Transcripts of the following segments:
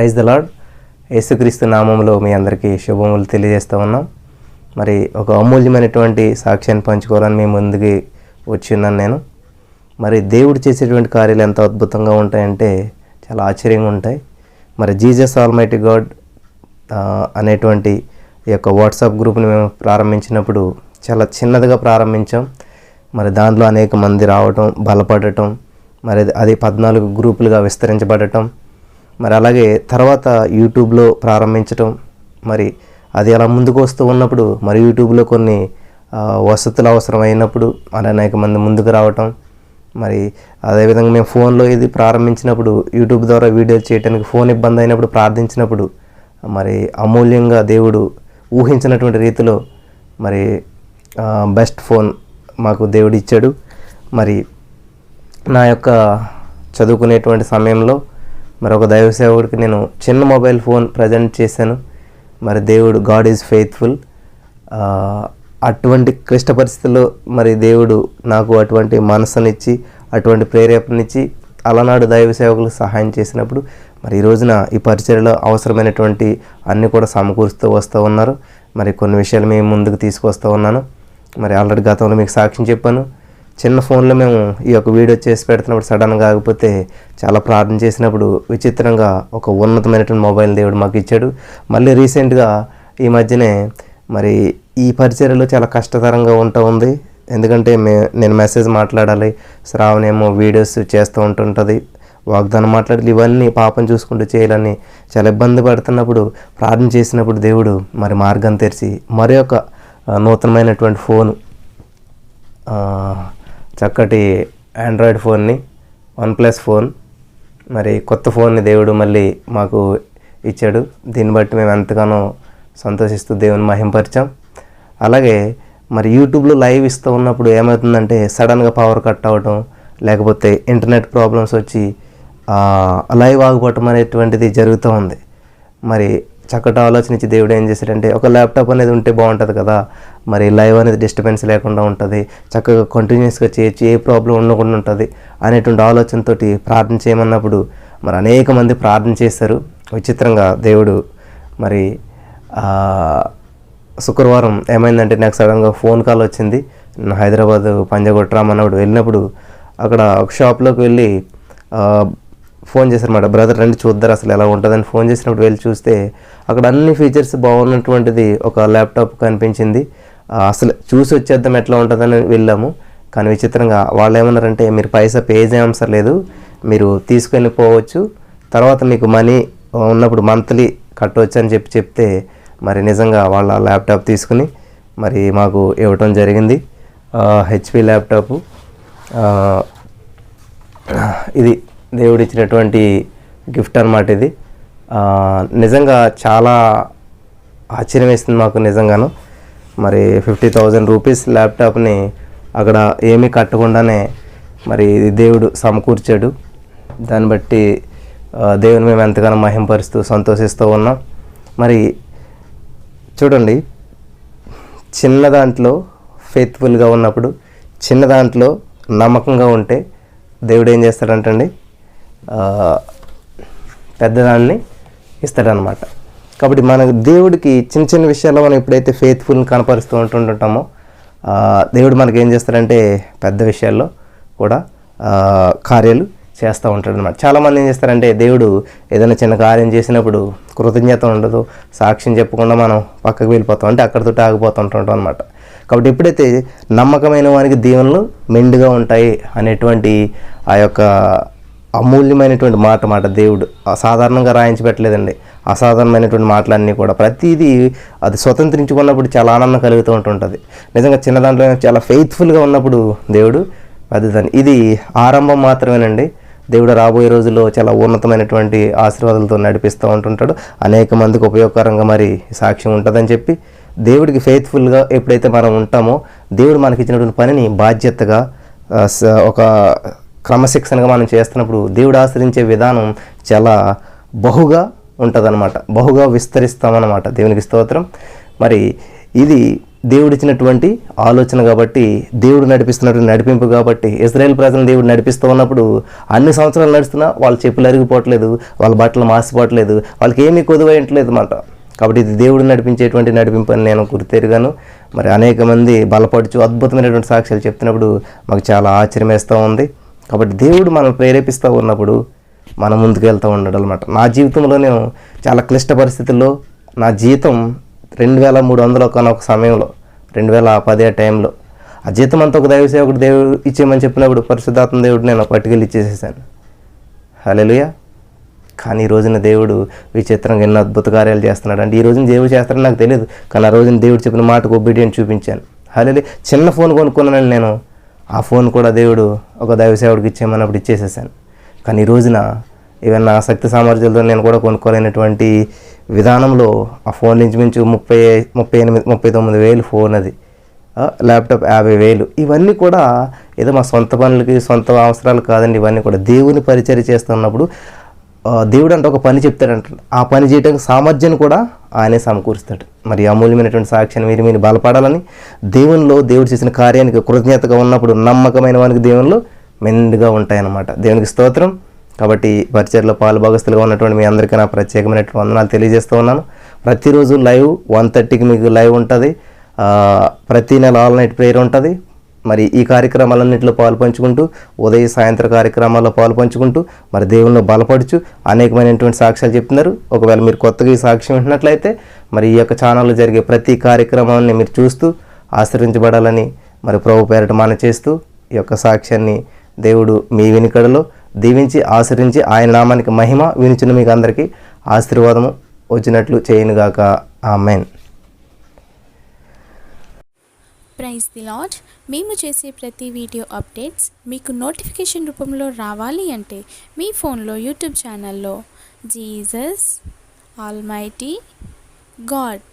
Praise the lord యేసుక్రీస్తు నామంలో మీ అందరికీ శుభములు తెలియజేస్తూ ఉన్నాం. మరి ఒక అమూల్యమైనటువంటి సాక్ష్యాన్ని పంచుకోవాలని మీ ముందుకి వచ్చి ఉన్నాను నేను. మరి దేవుడు చేసేటువంటి కార్యాలు ఎంత అద్భుతంగా ఉంటాయంటే చాలా ఆశ్చర్యంగా ఉంటాయి. మరి జీజస్ ఆల్మైటి గాడ్ అనేటువంటి ఈ యొక్క వాట్సాప్ గ్రూప్ని మేము ప్రారంభించినప్పుడు చాలా చిన్నదిగా ప్రారంభించాం. మరి దాంట్లో అనేక మంది రావటం బలపడటం మరి అది పద్నాలుగు గ్రూపులుగా విస్తరించబడటం మరి అలాగే తర్వాత యూట్యూబ్లో ప్రారంభించటం మరి అది అలా ముందుకు వస్తూ ఉన్నప్పుడు మరి యూట్యూబ్లో కొన్ని వసతులు అవసరమైనప్పుడు అలా అనేక మంది ముందుకు రావటం మరి అదేవిధంగా మేము ఫోన్లో ఇది ప్రారంభించినప్పుడు యూట్యూబ్ ద్వారా వీడియోలు చేయడానికి ఫోన్ ఇబ్బంది అయినప్పుడు ప్రార్థించినప్పుడు మరి అమూల్యంగా దేవుడు ఊహించినటువంటి రీతిలో మరి బెస్ట్ ఫోన్ మాకు దేవుడు ఇచ్చాడు. మరి నా యొక్క చదువుకునేటువంటి సమయంలో మరి ఒక దైవ సేవకుడికి నేను చిన్న మొబైల్ ఫోన్ ప్రజెంట్ చేశాను. మరి దేవుడు గాడ్ ఈజ్ ఫెయిత్ఫుల్ అటువంటి క్లిష్ట పరిస్థితుల్లో మరి దేవుడు నాకు అటువంటి మనసునిచ్చి అటువంటి ప్రేరేపణనిచ్చి అలనాడు దైవ సేవకులకు సహాయం చేసినప్పుడు మరి ఈ రోజున ఈ పరిచర్యలో అవసరమైనటువంటి అన్నీ కూడా సమకూరుస్తూ వస్తూ ఉన్నారు. మరి కొన్ని విషయాలు మేము ముందుకు తీసుకొస్తూ ఉన్నాను. మరి ఆల్రెడీ గతంలో మీకు సాక్ష్యం చెప్పాను. చిన్న ఫోన్లో మేము ఈ యొక్క వీడియో చేసి పెడుతున్నప్పుడు సడన్గా ఆగిపోతే చాలా ప్రార్థన చేసినప్పుడు విచిత్రంగా ఒక ఉన్నతమైనటువంటి మొబైల్ దేవుడు మాకు ఇచ్చాడు. మళ్ళీ రీసెంట్గా ఈ మధ్యనే మరి ఈ పరిచర్యలో చాలా కష్టతరంగా ఉంటూ ఉంది. ఎందుకంటే మే నేను మెసేజ్ మాట్లాడాలి శ్రావణ ఏమో వీడియోస్ చేస్తూ ఉంటుంటుంది వాగ్దానం మాట్లాడాలి ఇవన్నీ పాపం చూసుకుంటూ చేయాలని చాలా ఇబ్బంది పడుతున్నప్పుడు ప్రార్థన చేసినప్పుడు దేవుడు మరి మార్గం తెరిచి మరి ఒక నూతనమైనటువంటి ఫోను చక్కటి ఆండ్రాయిడ్ ఫోన్ని వన్ ప్లస్ ఫోన్ మరి కొత్త ఫోన్ని దేవుడు మళ్ళీ మాకు ఇచ్చాడు. దీన్ని బట్టి మేము ఎంతగానో సంతోషిస్తూ దేవుని మహింపరిచాం. అలాగే మరి యూట్యూబ్లో లైవ్ ఇస్తూ ఉన్నప్పుడు ఏమవుతుందంటే సడన్గా పవర్ కట్ అవ్వటం లేకపోతే ఇంటర్నెట్ ప్రాబ్లమ్స్ వచ్చి లైవ్ ఆగిపోవటం అనేటువంటిది జరుగుతూ ఉంది. మరి చక్కటి ఆలోచన దేవుడు ఏం చేశాడంటే ఒక ల్యాప్టాప్ అనేది ఉంటే బాగుంటుంది కదా. మరి లైవ్ అనేది డిస్టర్బెన్స్ లేకుండా ఉంటుంది. చక్కగా కంటిన్యూస్గా చేయొచ్చు ఏ ప్రాబ్లం ఉండకుండా ఉంటుంది అనేటువంటి ఆలోచనతో ప్రార్థన చేయమన్నప్పుడు మరి అనేక మంది ప్రార్థన చేశారు. విచిత్రంగా దేవుడు మరి శుక్రవారం ఏమైందంటే నాకు సడన్గా ఫోన్ కాల్ వచ్చింది. హైదరాబాద్ పంజాగొట్టరామన్నప్పుడు వెళ్ళినప్పుడు అక్కడ ఒక షాప్లోకి వెళ్ళి ఫోన్ చేశారన్నమాట బ్రదర్ రండి చూద్దరు అసలు ఎలా ఉంటుందని. ఫోన్ చేసినప్పుడు వెళ్ళి చూస్తే అక్కడ అన్ని ఫీచర్స్ బాగున్నటువంటిది ఒక ల్యాప్టాప్ కనిపించింది. అసలు చూసి వచ్చేద్దాం ఎట్లా ఉంటుందని వెళ్ళాము. కానీ విచిత్రంగా వాళ్ళు ఏమన్నారంటే మీరు పైసా పే చేయవసరం లేదు. మీరు తీసుకొని పోవచ్చు. తర్వాత మీకు మనీ ఉన్నప్పుడు మంత్లీ కట్టవచ్చు అని చెప్పి చెప్తే మరి నిజంగా వాళ్ళ ల్యాప్టాప్ తీసుకుని మరి మాకు ఇవ్వటం జరిగింది. HP laptop. ఇది దేవుడు ఇచ్చినటువంటి గిఫ్ట్ అనమాట ఇది. నిజంగా చాలా ఆశ్చర్యం వేస్తుంది మాకు నిజంగాను. మరి ఫిఫ్టీ థౌజండ్ రూపీస్ ల్యాప్టాప్ని అక్కడ ఏమీ కట్టకుండానే మరి దేవుడు సమకూర్చాడు. దాన్ని బట్టి దేవుని మేము ఎంతగానో మహింపరుస్తూ సంతోషిస్తూ ఉన్నాం. మరి చూడండి చిన్న దాంట్లో ఫెయిత్ఫుల్గా ఉన్నప్పుడు చిన్న దాంట్లో నమ్మకంగా ఉంటే దేవుడు ఏం చేస్తాడంటండి? పెద్దదాన్ని ఇస్తాడనమాట కాబట్టి మన దేవుడికి చిన్న చిన్న విషయాల్లో మనం ఎప్పుడైతే ఫెయిత్ఫుల్ని కనపరుస్తూ ఉంటుంటామో దేవుడు మనకి ఏం చేస్తాడంటే పెద్ద విషయాల్లో కూడా కార్యాలు చేస్తూ ఉంటాడు అనమాట చాలామంది ఏం చేస్తారంటే దేవుడు ఏదైనా చిన్న కార్యం చేసినప్పుడు కృతజ్ఞత ఉండదు సాక్ష్యం చెప్పకుండా మనం పక్కకు వెళ్ళిపోతాం అంటే అక్కడితో ఉంటుంటాం అనమాట కాబట్టి ఎప్పుడైతే నమ్మకమైన వారికి దీవెనలు మెండుగా ఉంటాయి అనేటువంటి ఆ యొక్క అమూల్యమైనటువంటి మాట మాట దేవుడు అసాధారణంగా రాయించి పెట్టలేదండి. అసాధారణమైనటువంటి మాటలన్నీ కూడా ప్రతిదీ అది స్వతంత్రించుకున్నప్పుడు చాలా ఆనందం కలుగుతూ ఉంటుంటుంది. నిజంగా చిన్న దాంట్లో చాలా ఫెయిత్ఫుల్గా ఉన్నప్పుడు దేవుడు పెద్దదని ఇది ఆరంభం మాత్రమేనండి. దేవుడు రాబోయే రోజుల్లో చాలా ఉన్నతమైనటువంటి ఆశీర్వాదాలతో నడిపిస్తూ ఉంటుంటాడు. అనేక మందికి ఉపయోగకరంగా మరి సాక్ష్యం ఉంటుందని చెప్పి దేవుడికి ఫెయిత్ఫుల్గా ఎప్పుడైతే మనం ఉంటామో దేవుడు మనకి ఇచ్చినటువంటి పనిని బాధ్యతగా స- ఒక క్రమశిక్షణగా మనం చేస్తున్నప్పుడు దేవుడు ఆశ్రయించే విధానం చాలా బహుగా ఉంటుందన్నమాట. బహుగా విస్తరిస్తామన్నమాట. దేవునికి స్తోత్రం. మరి ఇది దేవుడిచ్చినటువంటి ఆలోచన కాబట్టి దేవుడు నడిపిస్తున్నటువంటి నడిపింపు కాబట్టి ఇజ్రాయెల్ ప్రజలను దేవుడు నడిపిస్తూ ఉన్నప్పుడు అన్ని సంవత్సరాలు నడుస్తున్నా వాళ్ళ చెప్పులు అరిగిపోవట్లేదు వాళ్ళ బట్టలు మాసిపోవట్లేదు వాళ్ళకి ఏమీ కొదువైంటలేదు అన్నమాట. కాబట్టి ఇది దేవుడు నడిపించేటువంటి నడిపింపు అని నేను గుర్తెరిగాను. మరి అనేక మంది బలపడుచు అద్భుతమైనటువంటి సాక్ష్యాలు చెప్తున్నప్పుడు మాకు చాలా ఆశ్చర్యం వేస్తూ ఉంది. కాబట్టి దేవుడు మనం ప్రేరేపిస్తూ ఉన్నప్పుడు మనం ముందుకు వెళ్తూ ఉండడం అనమాట నా జీవితంలో నేను చాలా క్లిష్ట పరిస్థితుల్లో నా జీతం రెండు వేల మూడు వందలు ఒక సమయంలో రెండు వేల పదే టైంలో. ఆ జీతం అంతా ఒక దైవ సేవకుడు దేవుడు ఇచ్చేయమని చెప్పినప్పుడు పరిశుద్ధాత్మ దేవుడు నేను పట్టుకెళ్ళి ఇచ్చేసేసాను. హల్లెలూయా. కానీ ఈ రోజున దేవుడు విచిత్రంగా ఎన్నో అద్భుత కార్యాలు చేస్తున్నాడు. అంటే ఈ రోజున దేవుడు చేస్తాడని నాకు తెలియదు. కానీ ఆ రోజున దేవుడు చెప్పిన మాటకు ఒబీడియన్ చూపించాను. హల్లెలూయా. చిన్న ఫోన్ కొనుక్కున్నానని నేను ఆ ఫోన్ కూడా దేవుడు ఒక దైవ సేవకుడికి ఇచ్చేయమన్నప్పుడు ఇచ్చేసేసాను. కానీ ఈ రోజున ఏమైనా శక్తి సామర్థ్యాలతో నేను కూడా కొనుక్కోలేనటువంటి విధానంలో ఆ ఫోన్ నుంచి మించు ముప్పై ముప్పై ఎనిమిది ముప్పై తొమ్మిది వేలు ఫోన్ అది. ల్యాప్టాప్ యాభై వేలు. ఇవన్నీ కూడా ఏదో మా సొంత పనులకి సొంత అవసరాలు కాదండి ఇవన్నీ కూడా దేవుని పరిచయం చేస్తున్నప్పుడు దేవుడు అంటే ఒక పని చెప్తాడంట ఆ పని చేయడానికి సామర్థ్యాన్ని కూడా ఆయనే సమకూరుస్తాడు. మరి అమూల్యమైనటువంటి సాక్ష్యాన్ని మీరు మీరు బలపడాలని దేవునిలో దేవుడు చేసిన కార్యానికి కృతజ్ఞతగా ఉన్నప్పుడు నమ్మకమైన వానికి దేవునిలో మెండుగా ఉంటాయన్నమాట. దేవునికి స్తోత్రం. కాబట్టి పరిచయలో పాలుభాగస్తులుగా ఉన్నటువంటి మీ అందరికీ నా ప్రత్యేకమైనటువంటి వందనాలు తెలియజేస్తూ ఉన్నాను. ప్రతిరోజు లైవ్ వన్ థర్టీకి మీకు లైవ్ ఉంటుంది. ప్రతి నెల ఆల్ నైట్ ప్రేయర్ ఉంటుంది. మరి ఈ కార్యక్రమాలన్నింటిలో పాల్పంచుకుంటూ ఉదయ సాయంత్ర కార్యక్రమాల్లో పాల్పంచుకుంటూ మరి దేవుల్లో బలపడుచు అనేకమైనటువంటి సాక్ష్యాలు చెప్తున్నారు. ఒకవేళ మీరు కొత్తగా ఈ సాక్ష్యం వింటున్నట్లయితే మరి ఈ యొక్క ఛానల్లో జరిగే ప్రతి కార్యక్రమాన్ని మీరు చూస్తూ ఆశ్రయించబడాలని మరి ప్రభు పేరట మన చేస్తూ ఈ యొక్క సాక్ష్యాన్ని దేవుడు మీ వెనుకడలో దీవించి ఆశ్రయించి ఆయన నామానికి మహిమ వినిచిన మీకు అందరికీ ఆశీర్వాదము వచ్చినట్లు చేయనుగాక. ఆమెన్. ప్రైజ్ ది లాడ్ మేము చేసే ప్రతి వీడియో అప్డేట్స్ మీకు నోటిఫికేషన్ రూపంలో రావాలి అంటే మీ ఫోన్లో యూట్యూబ్ ఛానల్లో జీసస్ ఆల్మైటీ గాడ్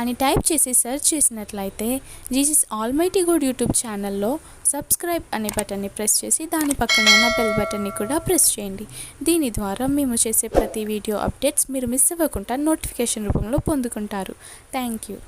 అని టైప్ చేసి సెర్చ్ చేసినట్లయితే జీసస్ ఆల్మైటీ గాడ్ యూట్యూబ్ ఛానల్లో సబ్స్క్రైబ్ అనే బటన్ని ప్రెస్ చేసి దాని పక్కన ఉన్న బెల్ బటన్ని కూడా ప్రెస్ చేయండి. దీని ద్వారా మేము చేసే ప్రతి వీడియో అప్డేట్స్ మీరు మిస్ అవ్వకుండా నోటిఫికేషన్ రూపంలో పొందుకుంటారు. Thank you.